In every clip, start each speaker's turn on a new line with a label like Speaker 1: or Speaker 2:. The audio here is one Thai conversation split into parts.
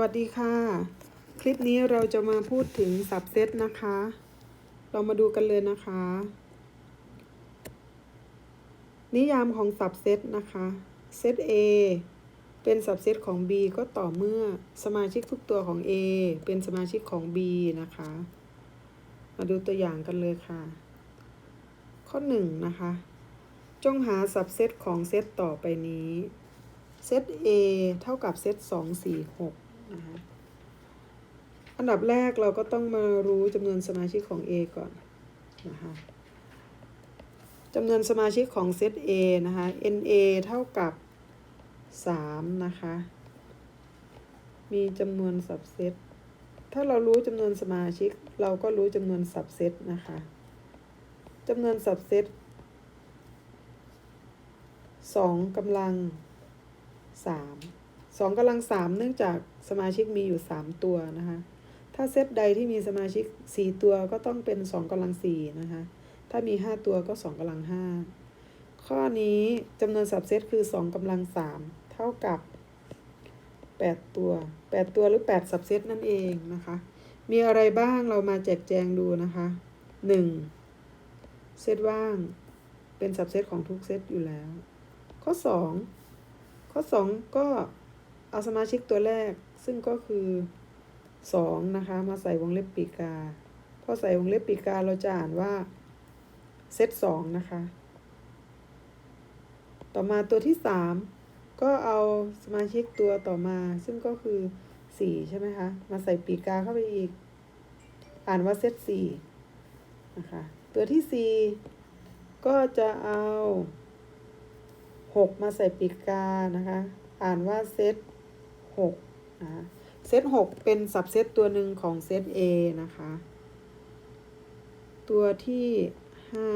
Speaker 1: วัสดีค่ะ คลิปนี้เราจะมาพูดถึงสับเซตนะคะ เรามาดูกันเลยนะคะ นิยามของสับเซตนะคะเซต A เป็นสับเซตของ B ก็ต่อเมื่อสมาชิกทุกตัวของ A เป็นสมาชิกของ B นะคะ มาดูตัวอย่างกันเลยค่ะ ข้อ 1นนะคะ จงหาสับเซตของเซตต่อไปนี้เซต A เท่ากับเซต2 4 6 อันดับแรกเราก็ต้องมารู้จำนวนสมาชิกของ A ก่อนนะคะจำนวนสมาชิกของเซต A นะคะ NA เท่ากับ 3 นะคะ มีจำนวนสับเซต ถ้าเรารู้จำนวนสมาชิก เราก็รู้จำนวนสับเซตนะคะจำนวนสับเซต2กำลังสามสองกำลังสามเนื่องจาก สมาชิกมีอยู่สามตัวนะคะ ถ้าเซตใดที่มีสมาชิกสี่ตัวก็ต้องเป็นสองกำลังสี่นะคะ ถ้ามีห้าตัวก็สองกำลังห้าข้อนี้จำนวนสับเซตคือสองกำลังสามเท่ากับแปดตัวแปดตัวหรือแปดสับเซตนั่นเองนะคะ มีอะไรบ้างเรามาแจกแจงดูนะคะหนึ่งเซตว่างเป็นสับเซตของทุกเซตอยู่แล้ว ข้อสองข้อสองก็เอาสมาชิกตัวแรก ซึ่งก็คือสองนะคะ มาใส่วงเล็บปีกา พอใส่วงเล็บปีกาเราจะอ่านว่าเซตสองนะคะ ต่อมาตัวที่สามก็เอาสมาชิกตัวต่อมา ซึ่งก็คือสี่ใช่ไหมคะ มาใส่ปีกาเข้าไปอีก อ่านว่าเซตสี่นะคะ ตัวที่สี่ก็จะเอาหกมาใส่ปีกานะคะ อ่านว่าเซตหก นะเซตหกเป็นสับเซตตัวหนึ่งของเซต A นะคะ ตัวที่ห้า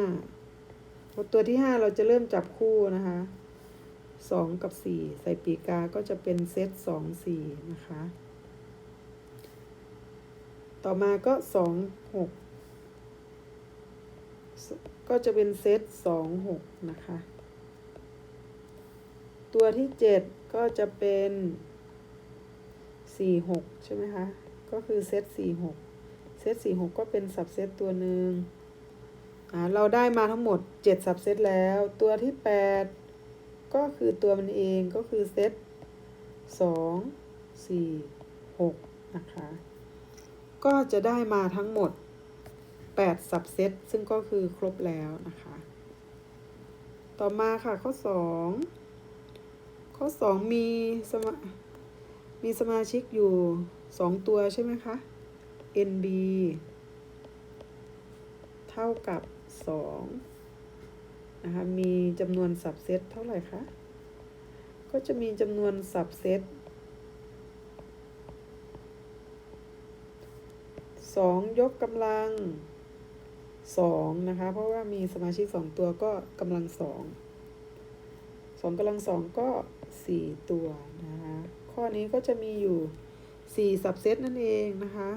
Speaker 1: พอตัวที่ห้าเราจะเริ่มจับคู่นะคะสองกับสี่ใส่ปีกาก็จะเป็นเซตสองสี่นะคะ ต่อมาก็สองหกก็จะเป็นเซตสองหกนะคะ ตัวที่เจ็ดก็จะเป็น สี่หกใช่ไหมคะ ก็คือเซตสี่หกเซตสี่หกก็เป็นสับเซตตัวหนึ่งเราได้มาทั้งหมดเจ็ดสับเซตแล้ว ตัวที่แปดก็คือตัวมันเองก็คือเซตสองสี่หกนะคะ ก็จะได้มาทั้งหมดแปดสับเซตซึ่งก็คือครบแล้วนะคะ ต่อมาค่ะข้อสองข้อสองมีสมา มีสมาชิกอยู่สองตัวใช่ไหมคะ NB เท่ากับสองนะคะ มีจำนวนสับเซตเท่าไหร่คะ ก็จะมีจำนวนสับเซตสองยกกำลังสองนะคะ เพราะว่ามีสมาชิกสองตัวก็กำลังสองสองกำลังสองก็สี่ตัวนะคะ ข้อนี้ก็จะมีอยู่สี่สับเซตนั่นเองนะคะ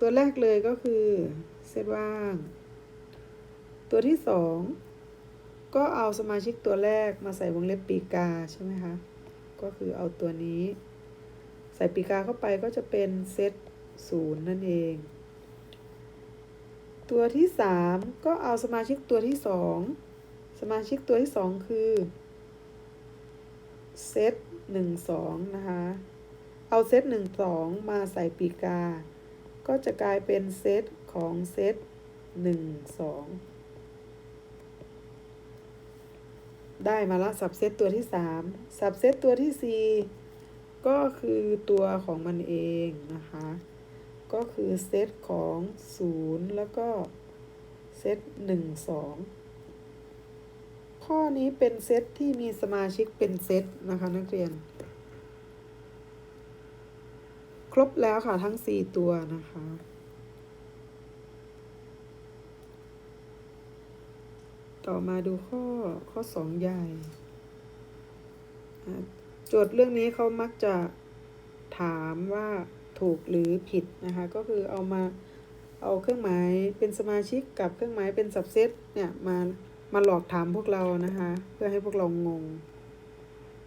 Speaker 1: ตัวแรกเลยก็คือเซตว่าง ตัวที่สองก็เอาสมาชิกตัวแรกมาใส่วงเล็บปีกาใช่ไหมคะ ก็คือเอาตัวนี้ ใส่ปีกาเข้าไปก็จะเป็นเซตศูนย์นั่นเอง ตัวที่สามก็เอาสมาชิกตัวที่สองสมาชิกตัวที่สองคือ เซตหนึ่งสองนะคะ เอาเซตหนึ่งสองมาใส่ปีกา ก็จะกลายเป็นเซตของเซตหนึ่งสองได้มาละสับเซตตัวที่สามสับเซตตัวที่สี่ก็คือตัวของมันเองนะคะ ก็คือเซตของศูนย์แล้วก็เซตหนึ่งสอง ข้อนี้เป็นเซตที่มีสมาชิกเป็นเซตนะคะนักเรียน ครบแล้วค่ะทั้ง 4 ตัวนะคะ ต่อมาดูข้อข้อ 2 ใหญ่ โจทย์เรื่องนี้เขามักจะถามว่าถูกหรือผิดนะคะ ก็คือเอามาเอาเครื่องหมายเป็นสมาชิกกับเครื่องหมายเป็นสับเซตเนี่ยมา มาหลอกถามพวกเรานะคะ เพื่อให้พวกเรางง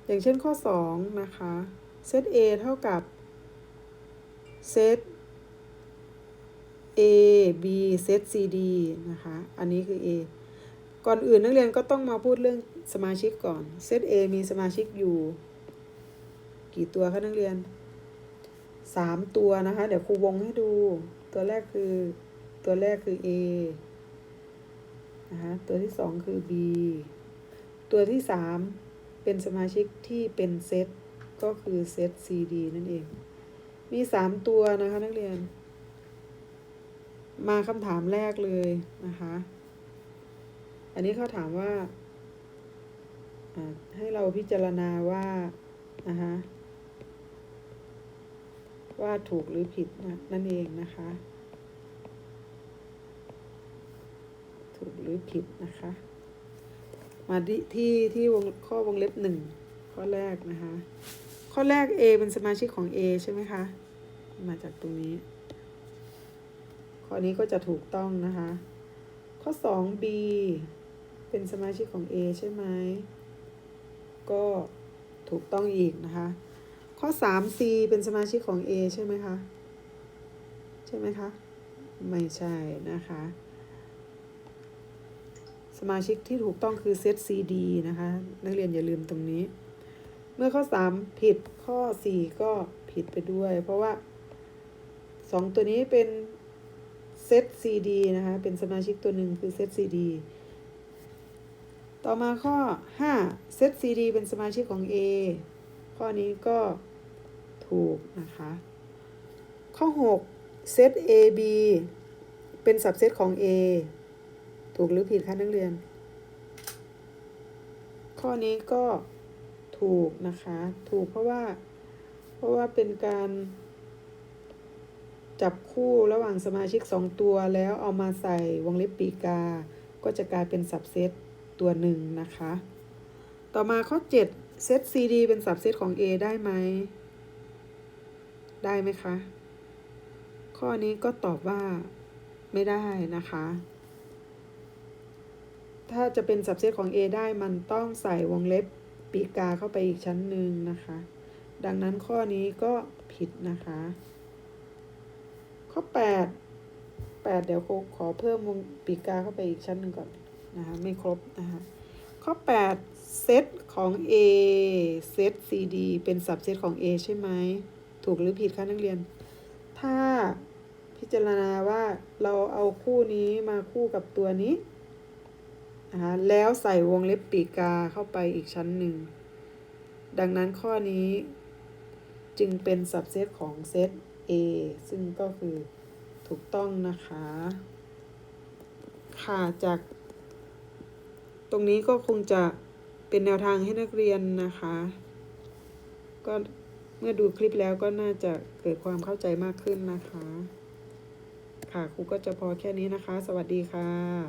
Speaker 1: อย่างเช่นข้อ 2 นะคะเซต A เท่ากับเซต A B เซต C D นะคะ อันนี้คือ A ก่อนอื่นนักเรียนก็ต้องมาพูดเรื่องสมาชิกก่อน เซต A มีสมาชิกอยู่ กี่ตัวคะนักเรียนสามตัวนะคะ เดี๋ยวครูวงให้ดู ตัวแรกคือ ตัวแรกคือ A นะคะตัวที่สองคือ B ตัวที่สามเป็นสมาชิกที่เป็นเซตก็คือเซต CD นั่นเอง มีสามตัวนะคะนักเรียน มาคำถามแรกเลยนะคะ อันนี้เขาถามว่าอ่าให้เราพิจารณาว่านะคะว่าถูกหรือผิดนะนั่นเองนะคะ ถูกห รือผิดนะคะ มาที่ที่ที่วงข้อวงเล็บหนึ่งข้อแรกนะคะ ข้อแรก A เป็นสมาชิกของ A ใช่ไหมคะ มาจากตรงนี้ ข้อนี้ก็จะถูกต้องนะคะ ข้อ 2 B เป็นสมาชิกของ A ใช่ไหม ก็ถูกต้องอีกนะคะ ข้อ 3 C เป็นสมาชิกของ A ใช่ไหมคะ ใช่ไหมคะ ไม่ใช่นะคะ สมาชิกที่ถูกต้องคือเซต CD นะคะ นักเรียนอย่าลืมตรงนี้ เมื่อข้อ 3 ผิดข้อ 4 ก็ผิดไปด้วย เพราะว่า 2 ตัวนี้เป็นเซต CD นะคะ เป็นสมาชิกตัวหนึ่งคือเซต CD ต่อมาข้อ 5 เซต CD เป็นสมาชิกของ A ข้อนี้ก็ถูกนะคะ ข้อ 6 เซต AB เป็นสับเซตของ A ถูกหรือผิดคะนักเรียน ข้อนี้ก็ถูกนะคะ ถูกเพราะว่า เพราะว่าเป็นการ จับคู่ระหว่างสมาชิก 2 ตัวแล้วเอามาใส่วงเล็บปีกา ก็จะกลายเป็นสับเซตตัวหนึ่งนะคะ ต่อมาข้อ 7 เซต CD เป็นสับเซตของ A ได้ไหม ได้ไหมคะ ข้อนี้ก็ตอบว่าไม่ได้นะคะ ถ้าจะเป็นสับเซตของ A ได้มันต้องใส่วงเล็บปีกาเข้าไปอีกชั้นหนึ่งนะคะ ดังนั้นข้อนี้ก็ผิดนะคะ ข้อ 8 8 เดี๋ยวขอเพิ่มวงปีกาเข้าไปอีกชั้นหนึ่งก่อนนะคะไม่ครบนะคะข้อ 8 เซตของ A เซต CD เป็นสับเซตของ A ใช่ไหม ถูกหรือผิดคะนักเรียน ถ้าพิจารณาว่าเราเอาคู่นี้มาคู่กับตัวนี้ นะคะแล้วใส่วงเล็บปีกาเข้าไปอีกชั้นหนึ่ง ดังนั้นข้อนี้จึงเป็นสับเซตของเซต A ซึ่งก็คือถูกต้องนะคะ ค่ะจาก ตรงนี้ก็คงจะเป็นแนวทางให้นักเรียนนะคะ ก็เมื่อดูคลิปแล้วก็น่าจะเกิดความเข้าใจมากขึ้นนะคะ ค่ะครูก็จะพอแค่นี้นะคะ สวัสดีค่ะ